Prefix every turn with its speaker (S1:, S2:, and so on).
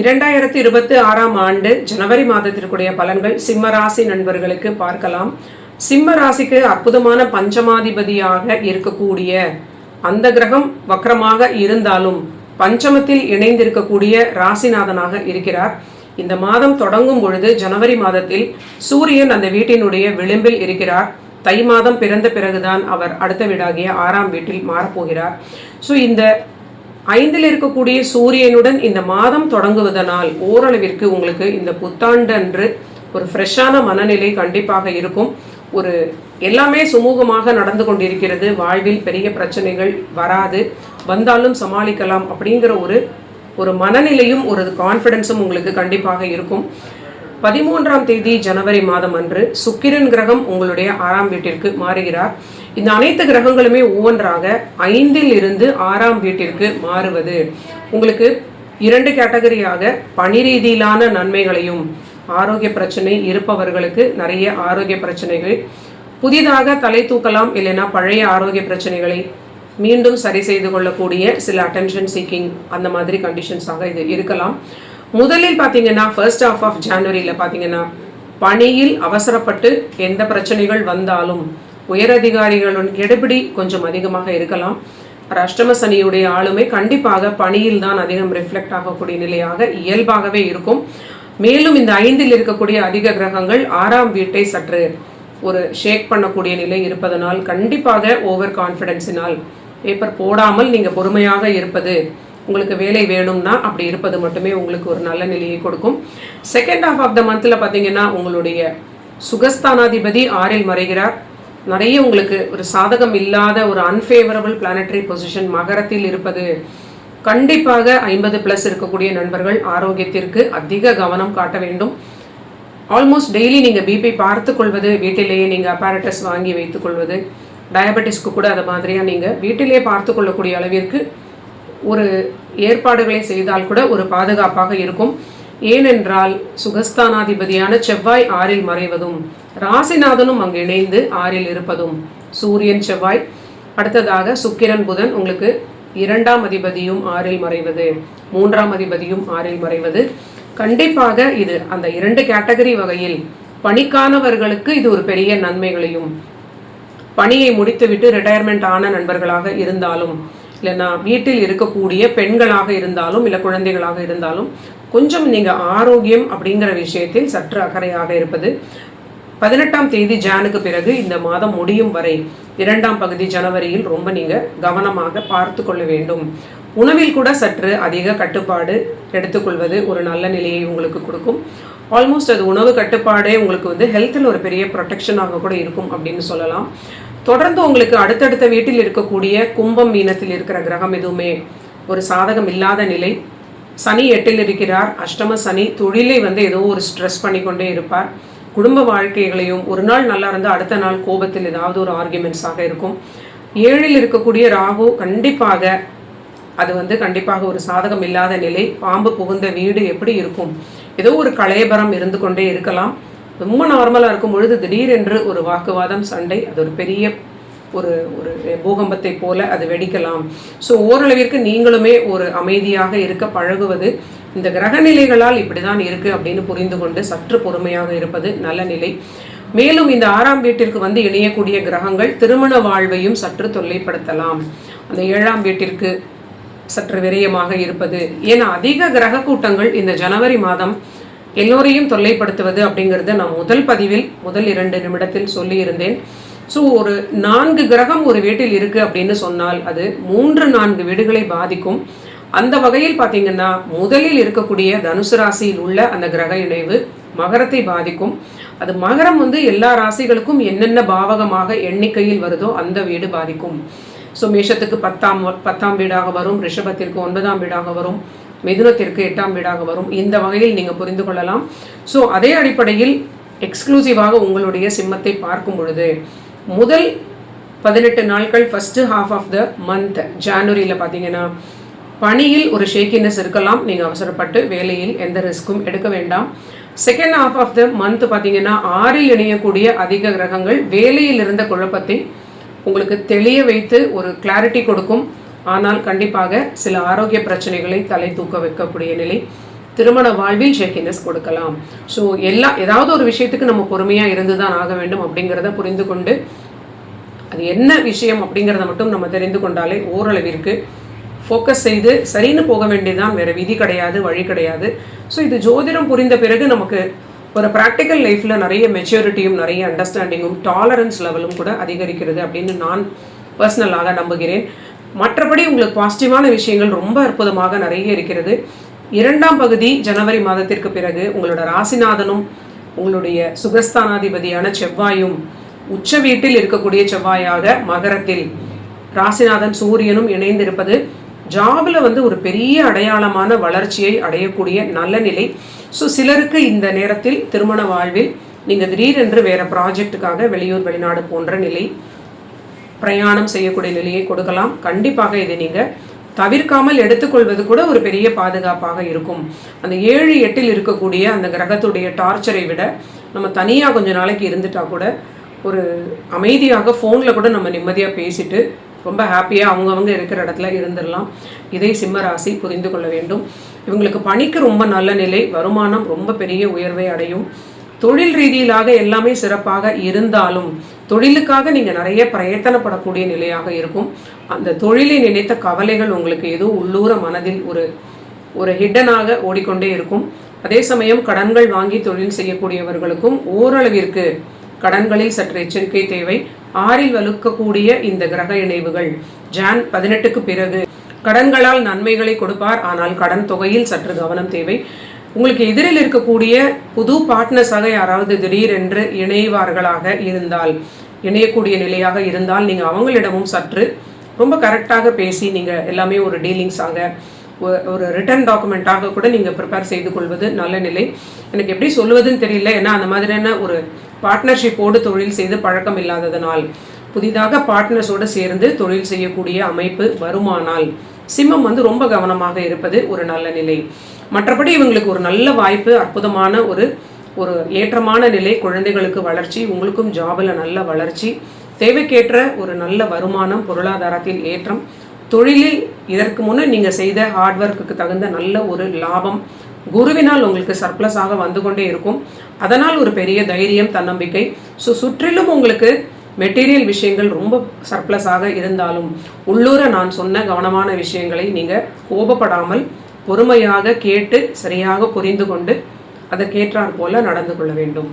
S1: இரண்டாயிரத்தி இருபத்தி ஆறாம் ஆண்டு ஜனவரி மாதத்திற்குடைய பலன்கள் சிம்ம ராசி நண்பர்களுக்கு பார்க்கலாம். சிம்ம ராசிக்கு அற்புதமான பஞ்சமாதிபதியாக இருக்கக்கூடிய அந்த கிரகம் வக்கரமாக இருந்தாலும் பஞ்சமத்தில் இணைந்திருக்கக்கூடிய ராசிநாதனாக இருக்கிறார். இந்த மாதம் தொடங்கும் பொழுது ஜனவரி மாதத்தில் சூரியன் அந்த வீட்டினுடைய விளிம்பில் இருக்கிறார். தை மாதம் பிறந்த பிறகுதான் அவர் அடுத்த வீடாகிய ஆறாம் வீட்டில் மாறப்போகிறார். ஸோ இந்த ஐந்தில் இருக்கக்கூடிய சூரியனுடன் இந்த மாதம் தொடங்குவதனால் ஓரளவிற்கு உங்களுக்கு இந்த புத்தாண்டு அன்று ஒரு ஃப்ரெஷ்ஷான மனநிலை கண்டிப்பாக இருக்கும். ஒரு எல்லாமே சுமூகமாக நடந்து கொண்டிருக்கிறது. வாழ்வில் பெரிய பிரச்சனைகள் வராது. வந்தாலும் சமாளிக்கலாம் அப்படிங்கிற ஒரு ஒரு மனநிலையும் ஒரு கான்ஃபிடென்ஸும் உங்களுக்கு கண்டிப்பாக இருக்கும். பதிமூன்றாம் தேதி ஜனவரி மாதம் அன்று சுக்கிரன் கிரகம் உங்களுடைய ஆறாம் வீட்டிற்கு மாறுகிறார். இந்த அனைத்து கிரகங்களுமே ஒவ்வொன்றாக ஐந்தில் இருந்து ஆறாம் வீட்டிற்கு மாறுவது. உங்களுக்கு இரண்டு கேட்டகரியாக பணி ரீதியிலான நன்மைகளையும் ஆரோக்கிய பிரச்சனை இருப்பவர்களுக்கு நிறைய ஆரோக்கிய பிரச்சனைகள் புதிதாக தலை தூக்கலாம் இல்லைன்னா பழைய ஆரோக்கிய பிரச்சனைகளை மீண்டும் சரி செய்து கொள்ளக்கூடிய சில அட்டென்ஷன் சீக்கிங் அந்த மாதிரி கண்டிஷன்ஸாக இது இருக்கலாம். முதலில் பார்த்தீங்கன்னா ஃபர்ஸ்ட் ஆஃப் ஆஃப் ஜான்வரியில் பார்த்தீங்கன்னா பணியில் அவசரப்பட்டு எந்த பிரச்சனைகள் வந்தாலும் உயரதிகாரிகளுடன் கெடுபிடி கொஞ்சம் அதிகமாக இருக்கலாம். அஷ்டம சனியுடைய ஆளுமை கண்டிப்பாக பணியில் தான் அதிகம் ரிஃப்ளெக்ட் ஆகக்கூடிய நிலையாக இயல்பாகவே இருக்கும். மேலும் இந்த ஐந்தில் இருக்கக்கூடிய அதிக கிரகங்கள் ஆறாம் வீட்டை சற்று ஒரு ஷேக் பண்ணக்கூடிய நிலை இருப்பதனால் கண்டிப்பாக ஓவர் கான்ஃபிடென்ஸினால் பேப்பர் போடாமல் நீங்கள் பொறுமையாக இருப்பது உங்களுக்கு வேலை வேணும்னா அப்படி இருப்பது மட்டுமே உங்களுக்கு ஒரு நல்ல நிலையை கொடுக்கும். செகண்ட் ஹாஃப் ஆஃப் த மந்தில் பார்த்தீங்கன்னா உங்களுடைய சுகஸ்தானாதிபதி ஆறில் மறைகிறார். நிறைய உங்களுக்கு ஒரு சாதகம் இல்லாத ஒரு அன்ஃபேவரபிள் பிளானட்டரி பொசிஷன் மகரத்தில் இருப்பது கண்டிப்பாக ஐம்பது ப்ளஸ் இருக்கக்கூடிய நண்பர்கள் ஆரோக்கியத்திற்கு அதிக கவனம் காட்ட வேண்டும். ஆல்மோஸ்ட் டெய்லி நீங்கள் பிபி பார்த்து கொள்வது வீட்டிலேயே நீங்கள் அப்பாரட்டஸ் வாங்கி வைத்துக் கொள்வது டயபெட்டிஸ்க்கு கூட அது மாதிரியாக நீங்கள் வீட்டிலேயே பார்த்து கொள்ளக்கூடிய அளவிற்கு ஒரு ஏற்பாடுகளை செய்தால் கூட ஒரு பாதுகாப்பாக இருக்கும். ஏனென்றால் சுகஸ்தானாதிபதியான செவ்வாய் ஆறில் மறைவதும் ராசிநாதனும் அங்கு இணைந்து ஆறில் இருப்பதும். சூரியன் செவ்வாய் அடுத்ததாக சுக்கிரன் புதன் உங்களுக்கு இரண்டாம் அதிபதியும் ஆறில் மறைவது மூன்றாம் அதிபதியும் ஆறில் மறைவது. கண்டிப்பாக இது அந்த இரண்டு கேட்டகரி வகையில் பணிக்கானவர்களுக்கு இது ஒரு பெரிய நன்மைகளையும் பணியை முடித்துவிட்டு ரிட்டையர்மெண்ட் ஆன நண்பர்களாக இருந்தாலும் இல்லைன்னா வீட்டில் இருக்கக்கூடிய பெண்களாக இருந்தாலும் இல்லை குழந்தைகளாக இருந்தாலும் கொஞ்சம் நீங்கள் ஆரோக்கியம் அப்படிங்கிற விஷயத்தில் சற்று அக்கறையாக இருப்பது. பதினெட்டாம் தேதி ஜானுக்கு பிறகு இந்த மாதம் முடியும் வரை இரண்டாம் பகுதி ஜனவரியில் ரொம்ப நீங்கள் கவனமாக பார்த்து கொள்ள வேண்டும். உணவில் கூட சற்று அதிக கட்டுப்பாடு எடுத்துக்கொள்வது ஒரு நல்ல நிலையை உங்களுக்கு கொடுக்கும். ஆல்மோஸ்ட் அது உணவு கட்டுப்பாடே உங்களுக்கு வந்து ஹெல்த்தில் ஒரு பெரிய ப்ரொடெக்ஷனாக கூட இருக்கும் அப்படின்னு சொல்லலாம். தொடர்ந்து உங்களுக்கு அடுத்தடுத்த வீட்டில் இருக்கக்கூடிய கும்பம் மீனத்தில் இருக்கிற கிரகம் எதுவுமே ஒரு சாதகம் இல்லாத நிலை. சனி எட்டில் இருக்கிறார். அஷ்டம சனி தொழிலை வந்து ஏதோ ஒரு ஸ்ட்ரெஸ் பண்ணிக்கொண்டே இருப்பார். குடும்ப வாழ்க்கைகளையும் ஒரு நாள் நல்லா இருந்தால் அடுத்த நாள் கோபத்தில் ஏதாவது ஒரு ஆர்குமெண்ட்ஸாக இருக்கும். ஏழில் இருக்கக்கூடிய ராகு கண்டிப்பாக அது வந்து கண்டிப்பாக ஒரு சாதகம் இல்லாத நிலை. பாம்பு புகுந்த வீடு எப்படி இருக்கும்? ஏதோ ஒரு கலையபரம் இருந்து கொண்டே இருக்கலாம். ரொம்ப நார்மலாக இருக்கும் பொழுது திடீரென்று ஒரு வாக்குவாதம் சண்டை அது ஒரு பெரிய ஒரு ஒரு பூகம்பத்தை போல அது வெடிக்கலாம். ஸோ ஓரளவிற்கு நீங்களுமே ஒரு அமைதியாக இருக்க பழகுவது இந்த கிரகநிலைகளால் இப்படி தான் இருக்குது அப்படின்னு புரிந்து கொண்டு சற்று பொறுமையாக இருப்பது நல்ல நிலை. மேலும் இந்த ஆறாம் வீட்டிற்கு வந்து இணையக்கூடிய கிரகங்கள் திருமண வாழ்வையும் சற்று தொல்லைப்படுத்தலாம். அந்த ஏழாம் வீட்டிற்கு சற்று விரயமாக இருப்பது. ஏன்னா அதிக கிரக கூட்டங்கள் இந்த ஜனவரி மாதம் எல்லோரையும் தொல்லைப்படுத்துவது அப்படிங்கிறத நான் முதல் பதிவில் முதல் இரண்டு நிமிடத்தில் சொல்லியிருந்தேன். ஸோ ஒரு நான்கு கிரகம் ஒரு வீட்டில் இருக்கு அப்படின்னு சொன்னால் அது மூன்று நான்கு வீடுகளை பாதிக்கும். அந்த வகையில் பார்த்தீங்கன்னா முதலில் இருக்கக்கூடிய தனுசு ராசியில் உள்ள அந்த கிரக இணைவு மகரத்தை பாதிக்கும். அது மகரம் வந்து எல்லா ராசிகளுக்கும் என்னென்ன பாவகமாக எண்ணிக்கையில் வருதோ அந்த வீடு பாதிக்கும். ஸோ மேஷத்துக்கு பத்தாம் பத்தாம் வீடாக வரும் ரிஷபத்திற்கு ஒன்பதாம் வீடாக வரும் மிதுனத்திற்கு எட்டாம் வீடாக வரும். இந்த வகையில் நீங்கள் புரிந்து கொள்ளலாம். ஸோ அதே அடிப்படையில் எக்ஸ்க்ளூசிவாக உங்களுடைய சிம்மத்தை பார்க்கும் பொழுது முதல் பதினெட்டு நாட்கள் first half of the month ஜான்வரியில் பார்த்தீங்கன்னா பணியில் ஒரு ஷேக்கினஸ் இருக்கலாம். நீங்கள் அவசரப்பட்டு வேலையில் எந்த ரிஸ்க்கும் எடுக்க வேண்டாம். Second half of the month பார்த்தீங்கன்னா ஆறில் இணையக்கூடிய அதிக கிரகங்கள் வேலையில் இருந்த குழப்பத்தை உங்களுக்கு தெளிய வைத்து ஒரு கிளாரிட்டி கொடுக்கும். ஆனால் கண்டிப்பாக சில ஆரோக்கிய பிரச்சனைகளை தலை தூக்க வைக்கக்கூடிய நிலை திருமண வாழ்வில் ஷேக்கினஸ் கொடுக்கலாம். ஸோ எல்லா ஏதாவது ஒரு விஷயத்துக்கு நம்ம பொறுமையாக இருந்து தான் ஆக வேண்டும் அப்படிங்கிறத புரிந்து கொண்டு அது என்ன விஷயம் அப்படிங்கிறத மட்டும் நம்ம தெரிந்து கொண்டாலே ஓரளவிற்கு ஃபோக்கஸ் செய்து சரின்னு போக வேண்டியதுதான். வேறு விதி கிடையாது வழி கிடையாது. ஸோ இது ஜோதிடம் புரிந்த பிறகு நமக்கு ஒரு ப்ராக்டிக்கல் லைஃப்பில் நிறைய மெச்சூரிட்டியும் நிறைய அண்டர்ஸ்டாண்டிங்கும் டாலரன்ஸ் லெவலும் கூட அதிகரிக்கிறது அப்படின்னு நான் பர்சனலாக நம்புகிறேன். மற்றபடி உங்களுக்கு பாசிட்டிவான விஷயங்கள் ரொம்ப அற்புதமாக நிறைய இருக்கிறது. இரண்டாம் பகுதி ஜனவரி மாதத்திற்கு பிறகு உங்களோட ராசிநாதனும் உங்களுடைய சுகஸ்தானாதிபதியான செவ்வாயும் உச்ச வீட்டில் இருக்கக்கூடிய செவ்வாயாக மகரத்தில் ராசிநாதன் சூரியனும் இணைந்திருப்பது ஜாபில் வந்து ஒரு பெரிய அடையாளமான வளர்ச்சியை அடையக்கூடிய நல்ல நிலை. ஸோ சிலருக்கு இந்த நேரத்தில் திருமண வாழ்வில் நீங்கள் திடீரென்று வேறு ப்ராஜெக்ட்டுக்காக வெளியூர் வெளிநாடு போன்ற நிலை பிரயாணம் செய்யக்கூடிய நிலையை கொடுக்கலாம். கண்டிப்பாக இதை நீங்கள் தவிர்க்காமல் எடுத்துக்கொள்வது கூட ஒரு பெரிய பாதுகாப்பாக இருக்கும். அந்த ஏழு எட்டில் இருக்கக்கூடிய அந்த கிரகத்துடைய டார்ச்சரை விட நம்ம தனியாக கொஞ்ச நாளைக்கு இருந்துட்டா கூட ஒரு அமைதியாக ஃபோனில் கூட நம்ம நிம்மதியாக பேசிட்டு ரொம்ப ஹாப்பியாக அவங்கவங்க இருக்கிற இடத்துல இருந்துடலாம். இதை சிம்மராசி புரிந்து கொள்ள வேண்டும். இவங்களுக்கு பணிக்கு ரொம்ப நல்ல நிலை வருமானம் ரொம்ப பெரிய உயர்வை அடையும். தொழில் ரீதியிலாக எல்லாமே சிறப்பாக இருந்தாலும் தொழிலுக்காக நீங்கள் நிறைய பிரயத்தனப்படக்கூடிய நிலையாக இருக்கும். அந்த தொழிலை நினைத்த கவலைகள் உங்களுக்கு ஏதோ உள்ளூர மனதில் ஒரு ஒரு ஹிட்டனாக ஓடிக்கொண்டே இருக்கும். அதே சமயம் கடன்கள் வாங்கி தொழில் செய்யக்கூடியவர்களுக்கும் ஓரளவிற்கு கடன்களில் சற்று எச்சரிக்கை தேவை. ஆறில் வலுக்கக்கூடிய இந்த கிரக இணைவுகள் ஜான் பதினெட்டுக்கு பிறகு கடன்களால் நன்மைகளை கொடுப்பார். ஆனால் கடன் தொகையில் சற்று கவனம் தேவை. உங்களுக்கு எதிரில் இருக்கக்கூடிய புது பார்ட்னர்ஸாக யாராவது திடீரென்று இணைவார்களாக இருந்தால் இணையக்கூடிய நிலையாக இருந்தால் நீங்கள் அவங்களிடமும் சற்று ரொம்ப கரெக்டாக பேசி நீங்கள் எல்லாமே ஒரு டீலிங்ஸாக ஒரு ரிட்டர்ன் டாக்குமெண்ட்டாக கூட நீங்கள் ப்ரிப்பேர் செய்து கொள்வது நல்ல நிலை. எனக்கு எப்படி சொல்லுவதுன்னு தெரியல. ஏன்னா அந்த மாதிரியான ஒரு பார்ட்னர்ஷிப்போடு தொழில் செய்து பழக்கம் இல்லாததனால் புதிதாக பார்ட்னர்ஸோடு சேர்ந்து தொழில் செய்யக்கூடிய அமைப்பு வருமானால் சிம்மம் வந்து ரொம்ப கவனமாக இருப்பது ஒரு நல்ல நிலை. மற்றபடி இவங்களுக்கு ஒரு நல்ல வாய்ப்பு அற்புதமான ஒரு ஒரு ஏற்றமான நிலை குழந்தைகளுக்கு வளர்ச்சி உங்களுக்கும் ஜாபில் நல்ல வளர்ச்சி தேவைக்கேற்ற ஒரு நல்ல வருமானம் பொருளாதாரத்தில் ஏற்றம் தொழிலில் இதற்கு முன்னே நீங்கள் செய்த ஹார்ட் ஒர்க்குக்கு தகுந்த நல்ல ஒரு லாபம் குருவினால் உங்களுக்கு சர்ப்ளஸாக வந்து கொண்டே இருக்கும். அதனால் ஒரு பெரிய தைரியம் தன்னம்பிக்கை. ஸோ சுற்றிலும் உங்களுக்கு மெட்டீரியல் விஷயங்கள் ரொம்ப சர்ப்ளஸாக இருந்தாலும் உள்ளூர நான் சொன்ன கவனமான விஷயங்களை நீங்கள் கோபப்படாமல் பொறுமையாக கேட்டு சரியாக புரிந்து கொண்டு அதற்கேற்றாற் போல நடந்து கொள்ள வேண்டும்.